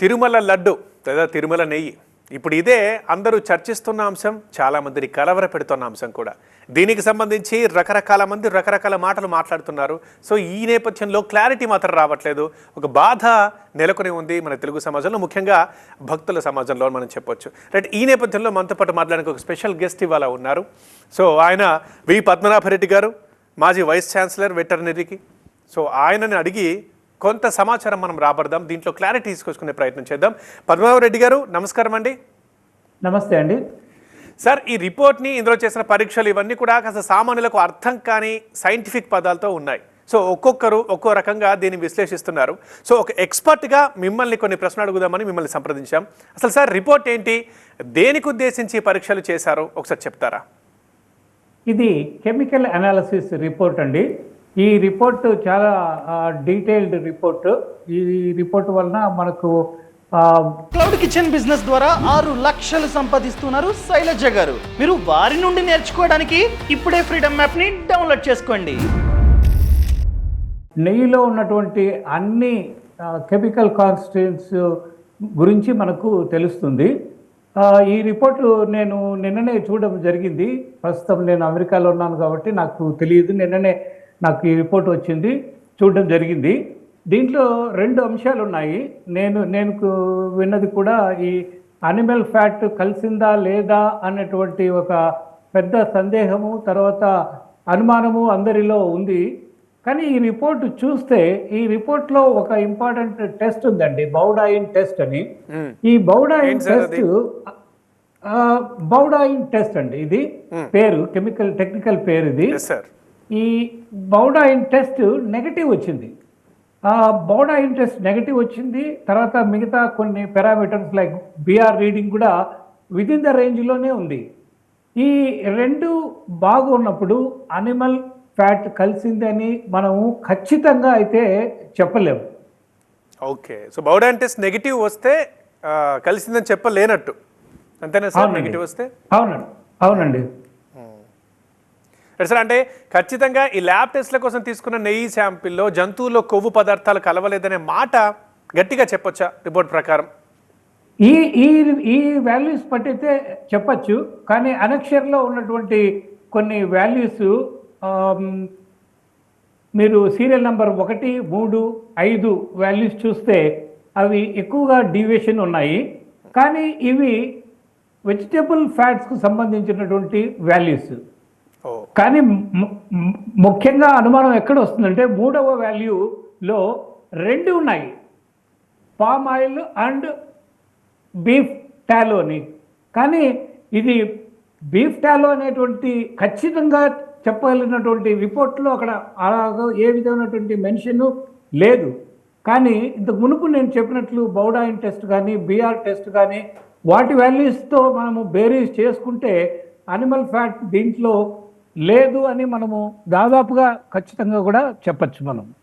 తిరుమల లడ్డు లేదా తిరుమల నెయ్యి. ఇప్పుడు ఇదే అందరూ చర్చిస్తున్న అంశం చాలామందిని కలవర పెడుతున్న అంశం కూడా. దీనికి సంబంధించి రకరకాల మంది రకరకాల మాటలు మాట్లాడుతున్నారు. సో ఈ నేపథ్యంలో క్లారిటీ మాత్రం రావట్లేదు. ఒక బాధ నెలకొని ఉంది మన తెలుగు సమాజంలో. ముఖ్యంగా భక్తుల సమాజంలో మనం చెప్పొచ్చు. రైట్ ఈ నేపథ్యంలో మనతో పాటు మాట్లాడడానికి ఒక స్పెషల్ గెస్ట్ ఇవాళ ఉన్నారు. సో ఆయన వి పద్మనాభరెడ్డి గారు మాజీ వైస్ ఛాన్సలర్ వెటర్నరీకి. సో ఆయనని అడిగి కొంత సమాచారం మనం రాబడదాం. దీంట్లో క్లారిటీ తీసుకొచ్చుకునే ప్రయత్నం చేద్దాం. పద్మారావు రెడ్డి గారు నమస్కారం అండి. నమస్తే అండి. సార్ ఈ రిపోర్ట్ని ఇందులో చేసిన పరీక్షలు ఇవన్నీ కూడా కాస్త సామాన్యులకు అర్థం కాని సైంటిఫిక్ పదాలతో ఉన్నాయి. సో ఒక్కొక్కరు ఒక్కో రకంగా దీన్ని విశ్లేషిస్తున్నారు. సో ఒక ఎక్స్పర్ట్గా మిమ్మల్ని కొన్ని ప్రశ్నలు అడుగుదామని మిమ్మల్ని సంప్రదించాం. అసలు సార్ రిపోర్ట్ ఏంటి? దేనికి ఉద్దేశించి పరీక్షలు చేశారో? ఒకసారి చెప్తారా? ఇది కెమికల్ అనాలిసిస్ రిపోర్ట్ అండి. ఈ రిపోర్ట్ చాలా డీటెయిల్డ్ రిపోర్ట్. ఈ రిపోర్ట్ వలన మనకు క్లౌడ్ కిచెన్ బిజినెస్ ద్వారా ఆరు లక్షలు సంపాదిస్తున్నారు శైలజ గారు. మీరు వారి నుండి నేర్చుకోవడానికి ఇప్పుడే ఫ్రీడమ్ యాప్ని డౌన్లోడ్ చేసుకోండి. నెయ్యిలో ఉన్నటువంటి అన్ని కెమికల్ కాన్స్టిట్యూన్స్ గురించి మనకు తెలుస్తుంది. ఈ రిపోర్టు నేను నిన్ననే చూడడం జరిగింది. ప్రస్తుతం నేను అమెరికాలో ఉన్నాను కాబట్టి నాకు తెలియదు. నిన్ననే నాకు ఈ రిపోర్ట్ వచ్చింది చూడడం జరిగింది. దీంట్లో రెండు అంశాలు ఉన్నాయి. నేను నేను విన్నది కూడా ఈ అనిమల్ ఫ్యాట్ కలిసిందా లేదా అన్నటువంటి ఒక పెద్ద సందేహము తర్వాత అనుమానము అందరిలో ఉంది. కానీ ఈ రిపోర్ట్ చూస్తే ఈ రిపోర్ట్లో ఒక ఇంపార్టెంట్ టెస్ట్ ఉందండి బౌడాయిన్ టెస్ట్ అని. ఈ బౌడాయిన్ టెస్ట్ బౌడాయిన్ టెస్ట్ అండి ఇది. పేరు కెమికల్ టెక్నికల్ పేరు ఇది. ఈ బౌడాయిన్ టెస్ట్ నెగటివ్ వచ్చింది. ఆ బౌడాయిన్ టెస్ట్ నెగటివ్ వచ్చింది. తర్వాత మిగతా కొన్ని పారామీటర్స్ లైక్ బిఆర్ రీడింగ్ కూడా విదిన్ ద రేంజ్లోనే ఉంది. ఈ రెండు బాగున్నప్పుడు అనిమల్ ఫ్యాట్ కలిసిందని మనము ఖచ్చితంగా అయితే చెప్పలేము. Okay so Baudouin test negative వస్తే కలిసిందని చెప్పలేనట్టు. అంతేనా సార్. నెగిటివ్ వస్తే? అవునండి. అవునండి. రైట్ సార్ అంటే ఖచ్చితంగా ఈ ల్యాబ్ టెస్ట్ల కోసం తీసుకున్న నెయ్యి శాంపిల్లో జంతువుల్లో కొవ్వు పదార్థాలు కలవలేదనే మాట గట్టిగా చెప్పొచ్చా రిపోర్ట్ ప్రకారం? ఈ ఈ ఈ వాల్యూస్ పట్టితే చెప్పచ్చు కానీ అనక్షర్లో ఉన్నటువంటి కొన్ని వాల్యూస్ మీరు సీరియల్ నెంబర్ ఒకటి మూడు ఐదు వాల్యూస్ చూస్తే అవి ఎక్కువగా డీవియేషన్ ఉన్నాయి. కానీ ఇవి వెజిటేబుల్ ఫ్యాట్స్కు సంబంధించినటువంటి వాల్యూస్. కానీ ముఖ్యంగా అనుమానం ఎక్కడ వస్తుందంటే మూడవ వాల్యూలో రెండు ఉన్నాయి. Palm oil and beef tallow అని కానీ ఇది బీఫ్ టాలో అనేటువంటి ఖచ్చితంగా చెప్పగలిగినటువంటి రిపోర్ట్లో అక్కడ ఏ విధమైనటువంటి మెన్షన్ లేదు. కానీ ఇంతకు మునుపు నేను చెప్పినట్లు బౌడాయిన్ టెస్ట్ కానీ బీఆర్ టెస్ట్ కానీ వాటి వాల్యూస్తో మనము బేరీస్ చేసుకుంటే అనిమల్ ఫ్యాట్ దీంట్లో లేదు అని మనము దాదాపుగా ఖచ్చితంగా కూడా చెప్పచ్చు మనం.